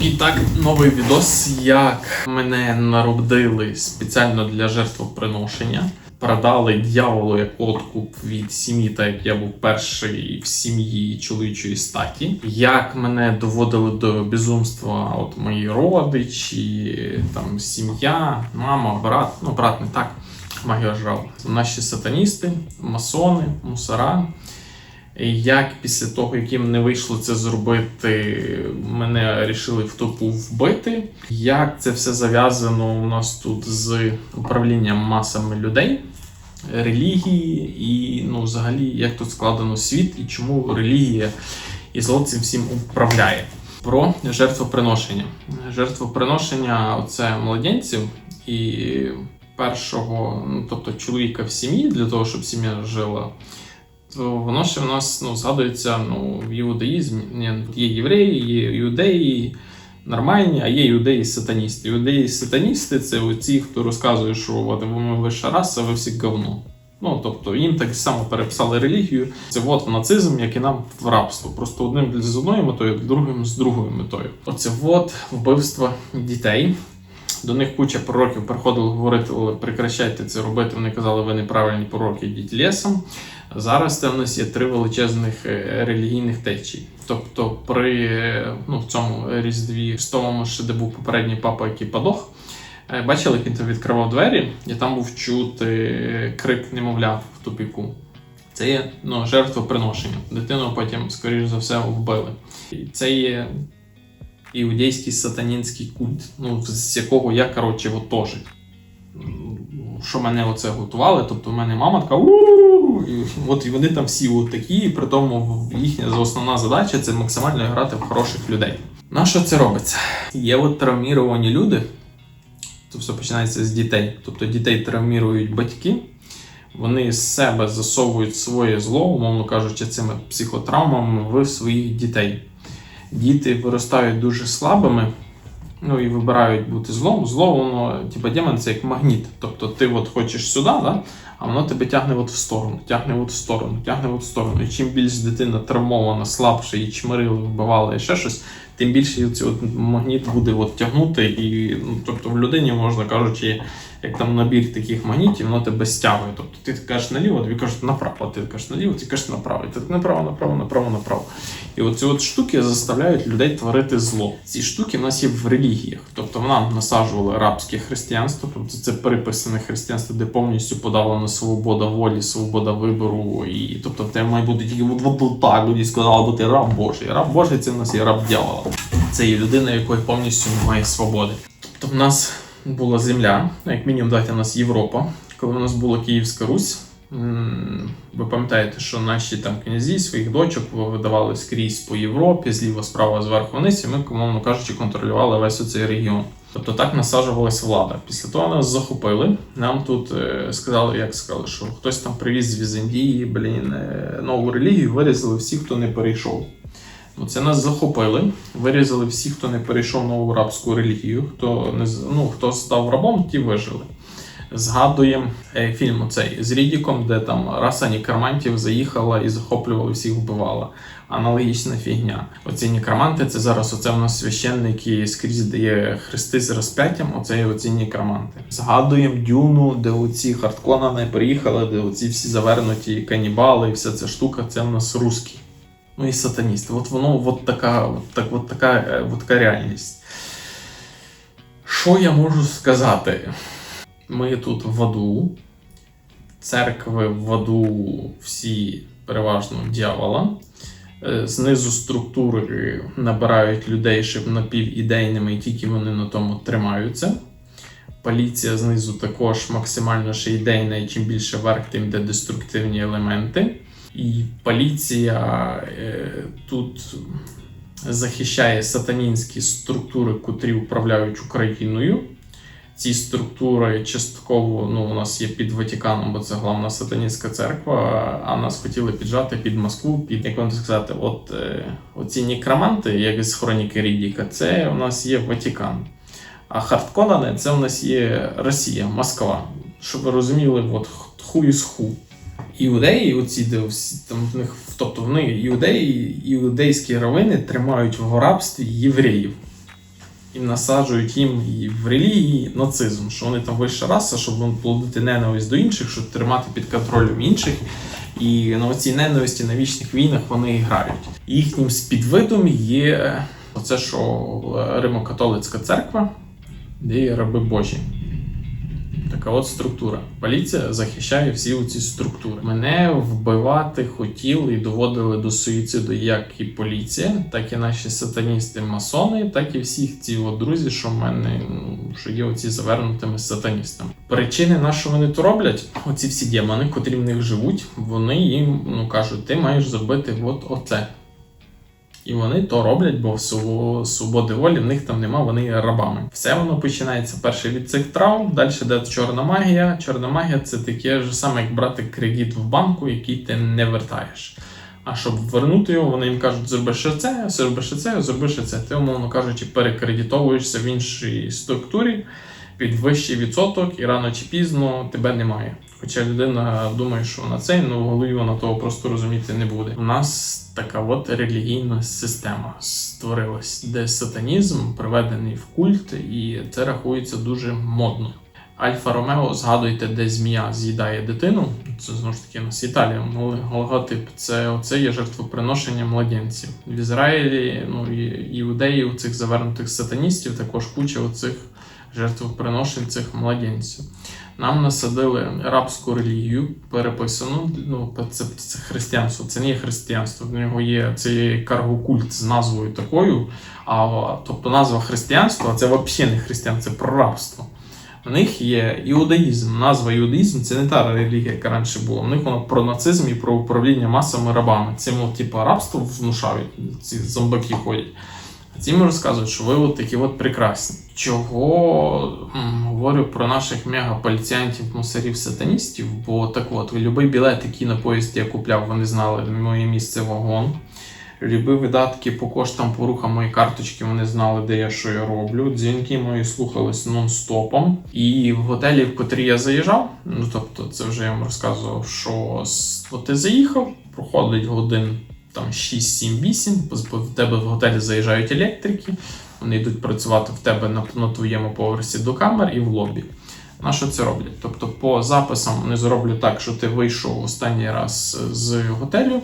І так, новий відос, як мене народили спеціально для жертвоприношення. Продали дьяволу як откуп від сім'ї, так як я був перший в сім'ї чоловічої статі. Як мене доводили до безумства от мої родичі, там сім'я, мама, брат, ну брат не так, магія жрав. Наші сатаністи, масони, мусора. Як після того, як їм не вийшло це зробити, мене рішили в топу вбити. Як це все зав'язано у нас тут з управлінням масами людей, релігії, і ну, взагалі, як тут складено світ і чому релігія і зло цим всім управляє. Про жертвоприношення. Жертвоприношення це младенців і першого, ну тобто чоловіка в сім'ї для того, щоб сім'я жила воно ще в нас ну, згадується ну, в іудаїзмі. Є євреї, є іудеї нормальні, а є іудеї сатаністи. Іудеї сатаністи це ті, хто розказує, що ми вища раса, ви всі говно. Ну, тобто їм так само переписали релігію. Це от нацизм, як і нам в рабство. Просто одним з одною метою, другим з другою метою. Оце от вбивство дітей. До них куча пророків приходили говорити, прекращайте це робити. Вони казали, ви неправильні пророки, йдіть лісом. Зараз це в нас є три величезних е, релігійних течій. Тобто, при е, ну, в цьому різдві Христовому, ще де був попередній папа, який подох, е, бачили, як він там відкривав двері, і там був чути крик немовля в тупіку. Це є ну, жертвоприношення. Дитину потім, скоріш за все, вбили. І це є іудейський сатанінський культ, ну, з якого я, коротше, от теж. Що мене оце готували, тобто в мене мама така і от і вони там всі такі, і при тому їхня основна задача це максимально грати в хороших людей. На що це робиться? Є от травміровані люди, то все починається з дітей. Тобто дітей травмірують батьки, вони з себе засовують своє зло, умовно кажучи, цими психотравмами в своїх дітей. Діти виростають дуже слабими, ну і вибирають бути злом. Зло, воно, типа демон це як магніт. Тобто ти от хочеш сюди, да? а воно тебе тягне от в сторону, тягне от в сторону, тягне от в сторону. І чим більш дитина травмована, слабша, і чмирили, вбивали і ще щось, тим більше цей от магніт буде от тягнути. І, ну, тобто в людині, можна кажучи, як там набір таких магнітів, воно тебе стягує. Тобто ти кажеш наліво, тобі кажуть направо, ти кажеш наліво, ти кажеш направо, ти направо, направо, направо, направо. І оці от штуки заставляють людей творити зло. Ці штуки в нас є в релігіях. Тобто нам насаджували арабське християнство, тобто це переписане християнство, де повністю подавлена свобода волі, свобода вибору. І тобто в тебе має бути тільки от, от так, люди сказали, бо ти раб Божий. Раб Божий це в нас є раб дьявола. Це є людина, якої повністю немає свободи. Тобто в нас була земля, ну, як мінімум, дайте у нас Європа. Коли у нас була Київська Русь, ви пам'ятаєте, що наші там князі своїх дочок видавали скрізь по Європі, зліва, справа, зверху вниз, і ми, умовно кажучи, контролювали весь оцей регіон. Тобто так насаджувалася влада. Після того нас захопили. Нам тут е, сказали, як сказали, що хтось там привіз з Візантії, блін, е, нову релігію, вирізали всіх, хто не перейшов. Ну, Це нас захопили, вирізали всіх, хто не перейшов нову рабську релігію, хто не ну, хто став рабом, ті вижили. Згадуємо е, фільм оцей з Рідіком, де там раса нікромантів заїхала і захоплювала всіх вбивала. Аналогічна фігня. Оці нікроманти це зараз оце в нас священники скрізь дає хрести з розп'яттям, оце оці нікроманти. Згадуємо дюну, де оці хардконани приїхали, де оці всі завернуті канібали, і вся ця штука, це в нас русські. Ну і сатаністи. От воно от така, от так, от така, е, от така реальність. Що я можу сказати? Ми тут в аду, церкви в аду всі переважно дьявола. Е, Знизу структури набирають людей, щоб напівідейними, і тільки вони на тому тримаються. Поліція знизу також максимально ще ідейна, і чим більше верх, тим де деструктивні елементи. І поліція е, тут захищає сатанінські структури, котрі управляють Україною. Ці структури частково ну, у нас є під Ватиканом, бо це головна сатанінська церква. А нас хотіли піджати під Москву, під як вам сказати, от е, оці нікроманти, як з хроніки Рідіка, це у нас є Ватикан. А хардконани це у нас є Росія, Москва. Щоб ви розуміли, от ху із ху. Іудеї, оці всі там в них, тобто вони іудеї, іудейські равини тримають в рабстві євреїв. і насаджують їм і в релігії нацизм, що вони там вища раса, щоб ну, плодити ненависть до інших, щоб тримати під контролем інших. І на цій ненависті на вічних війнах вони грають. Їхнім спідвидом є оце, що Римо-католицька церква, де є раби Божі. Така от структура. Поліція захищає всі ці структури. Мене вбивати хотіли і доводили до суїциду як і поліція, так і наші сатаністи масони, так і всіх ці от друзі, що в мене ну, що є оці завернутими сатаністами. Причини на що вони то роблять, оці всі демони, котрі в них живуть, вони їм ну кажуть, ти маєш зробити от оце. І вони то роблять, бо свободи волі в них там нема, вони є рабами. Все воно починається перше від цих травм, далі йде чорна магія. Чорна магія це таке ж саме, як брати кредит в банку, який ти не вертаєш. А щоб вернути його, вони їм кажуть, зроби ще це, зроби ще це, зроби ще це. Ти, умовно кажучи, перекредитовуєшся в іншій структурі під вищий відсоток, і рано чи пізно тебе немає. Хоча людина думає, що вона це, але в голові вона того просто розуміти не буде. У нас така от релігійна система створилась, де сатанізм приведений в культ, і це рахується дуже модно. Альфа Ромео, згадуйте, де змія з'їдає дитину. Це знову ж таки у нас Італія. Логотип це оце є жертвоприношення младенців. В Ізраїлі, ну і у цих завернутих сатаністів також куча оцих жертвоприношень цих младенців. Нам насадили рабську релігію, переписану. Ну, це, це християнство, це не є християнство. В нього є цей каргокульт з назвою такою. А тобто назва християнства це взагалі не християнство, це про рабство. У них є іудаїзм. Назва іудаїзм це не та релігія, яка раніше була. У них воно про нацизм і про управління масами рабами. Цим, типу, рабство внушають, ці зомбаки ходять. Ці розказують, що ви от такі от прекрасні. Чого говорю про наших мегаполіціянтів, мусорів, сатаністів? Бо так от, любий білет, який на поїзд я купляв, вони знали моє місце вагон. Любі видатки по коштам, по рухам моєї карточки, вони знали, де я що я роблю. Дзвінки мої слухались нон-стопом. І в готелі, в котрі я заїжджав, ну тобто, це вже я вам розказував, що от ти заїхав, проходить годин там 6-7-8, в тебе в готелі заїжджають електрики, вони йдуть працювати в тебе на, на твоєму поверсі до камер і в лобі. На що це роблять? Тобто, по записам вони зроблять так, що ти вийшов останній раз з готелю.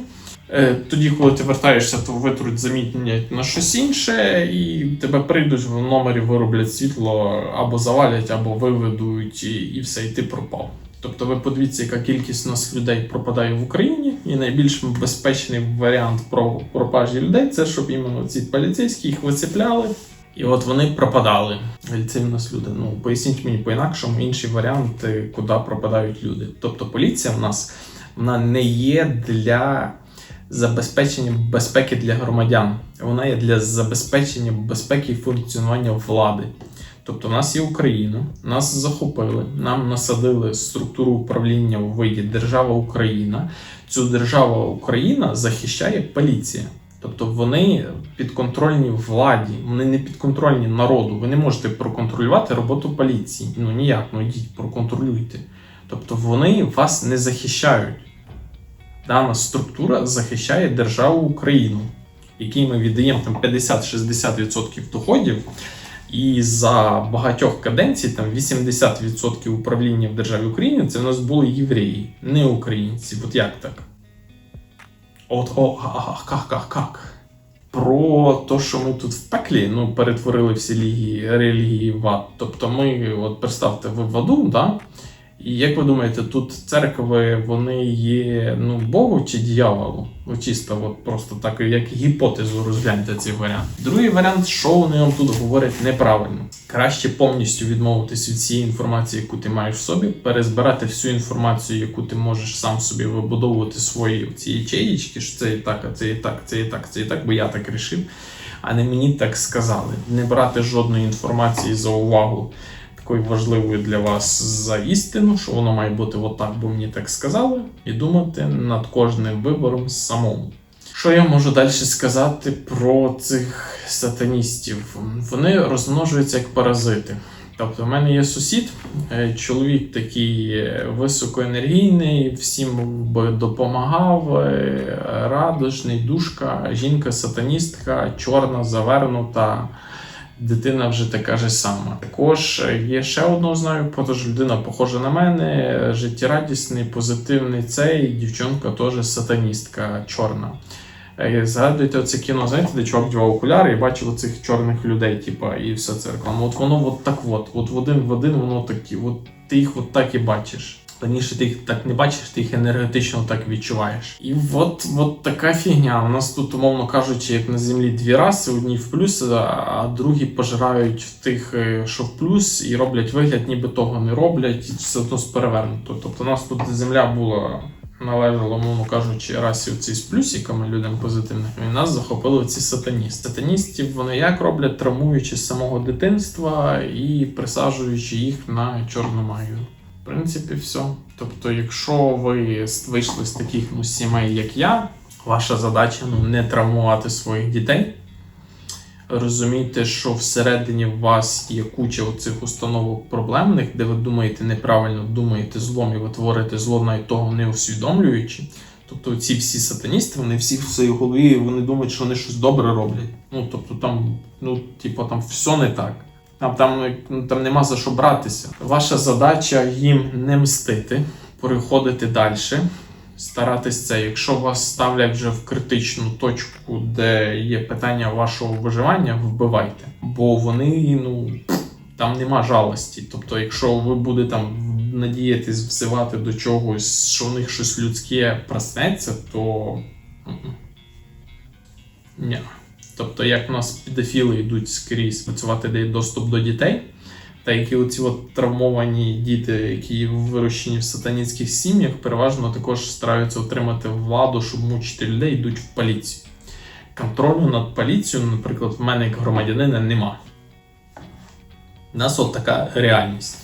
Е, Тоді, коли ти вертаєшся, то витруть замітнять на щось інше, і тебе прийдуть в номері, вироблять світло, або завалять, або виведуть, і, і все, і ти пропав. Тобто ви подивіться, яка кількість нас людей пропадає в Україні, і найбільш безпечний варіант про пропажі людей це щоб іменно ці поліцейські їх вицепляли. І от вони пропадали. Це в нас люди. Ну поясніть мені по-інакшому інші варіанти, куди пропадають люди. Тобто поліція в нас вона не є для забезпечення безпеки для громадян, вона є для забезпечення безпеки і функціонування влади. Тобто, в нас є Україна, нас захопили, нам насадили структуру управління у виді держава Україна. Цю держава Україна захищає поліція. Тобто вони підконтрольні владі, вони не підконтрольні народу. Ви не можете проконтролювати роботу поліції. Ну ніяк, ну йдіть, проконтролюйте. Тобто вони вас не захищають. Дана структура захищає державу Україну, якій ми віддаємо там 50-60% доходів. І за багатьох каденцій, там 80% управління в державі України, це в нас були євреї, не українці. От як так? От о, а, а, как, как, как? Про те, що ми тут в пеклі ну, перетворили всі лігії, релігії в ад. Тобто ми, от представте, ви в аду, да? Як ви думаєте, тут церкви вони є ну, Богу чи дьяволу? Ну, чисто, от просто так, як гіпотезу розгляньте цей варіант. Другий варіант, що вони вам тут говорять неправильно. Краще повністю відмовитись від цієї інформації, яку ти маєш в собі, перезбирати всю інформацію, яку ти можеш сам собі вибудовувати свої ці ячеїчки, що це і так, а це і так, це і так, це і так, бо я так рішив. А не мені так сказали. Не брати жодної інформації за увагу такою важливою для вас за істину, що воно має бути отак, бо мені так сказали, і думати над кожним вибором самому. Що я можу далі сказати про цих сатаністів? Вони розмножуються як паразити. Тобто, в мене є сусід, е, чоловік такий е, високоенергійний, всім би допомагав, е, радушний, душка, жінка сатаністка, чорна, завернута дитина вже така ж сама. Також е, є ще одного знаю, тож людина похожа на мене, життєрадісний, позитивний цей, дівчинка теж сатаністка чорна. Е, Згадуєте оце кіно, знаєте, де чувак вдівав окуляри і бачив оцих чорних людей, типа, і все це реклама. От воно от так от, от в один в один воно такі, от ти їх от так і бачиш. Раніше ти їх так не бачиш, ти їх енергетично так відчуваєш. І от, от така фігня. У нас тут, умовно кажучи, як на землі дві раси, одні в плюс, а другі пожирають тих, е, що в плюс, і роблять вигляд, ніби того не роблять, і все одно перевернуто. Тобто у нас тут земля була. Належало, мовно кажучи, расі оці з плюсиками людям позитивних, і нас захопили ці сатаністи. Сатаністів вони як роблять, травмуючи самого дитинства і присаджуючи їх на чорну магію. Принципі, все. Тобто, якщо ви вийшли з таких ну, сімей, як я, ваша задача ну, не травмувати своїх дітей. Розумійте, що всередині у вас є куча оцих установок проблемних, де ви думаєте неправильно, думаєте злом і ви творите зло, навіть того не усвідомлюючи. Тобто ці всі сатаністи, вони всі в своїй голові вони думають, що вони щось добре роблять. Ну тобто там, ну, типу, там все не так. Там, там, нема за що братися. Ваша задача їм не мстити, переходити далі, старатись це. Якщо вас ставлять вже в критичну точку, де є питання вашого виживання, вбивайте. Бо вони, ну, там нема жалості. Тобто, якщо ви будете там надіятись взивати до чогось, що в них щось людське проснеться, то. Ні. Тобто, як у нас педофіли йдуть скрізь працювати, де є доступ до дітей, та які оці от травмовані діти, які вирощені в сатанінських сім'ях, переважно також стараються отримати владу, щоб мучити людей, йдуть в поліцію. Контролю над поліцією, наприклад, в мене як громадянина нема. У нас от така реальність.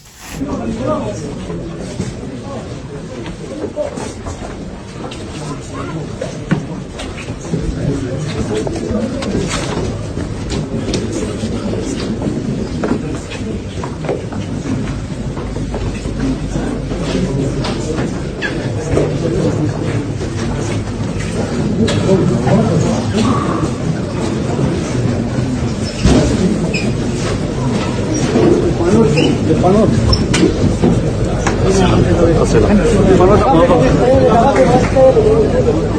Gracias.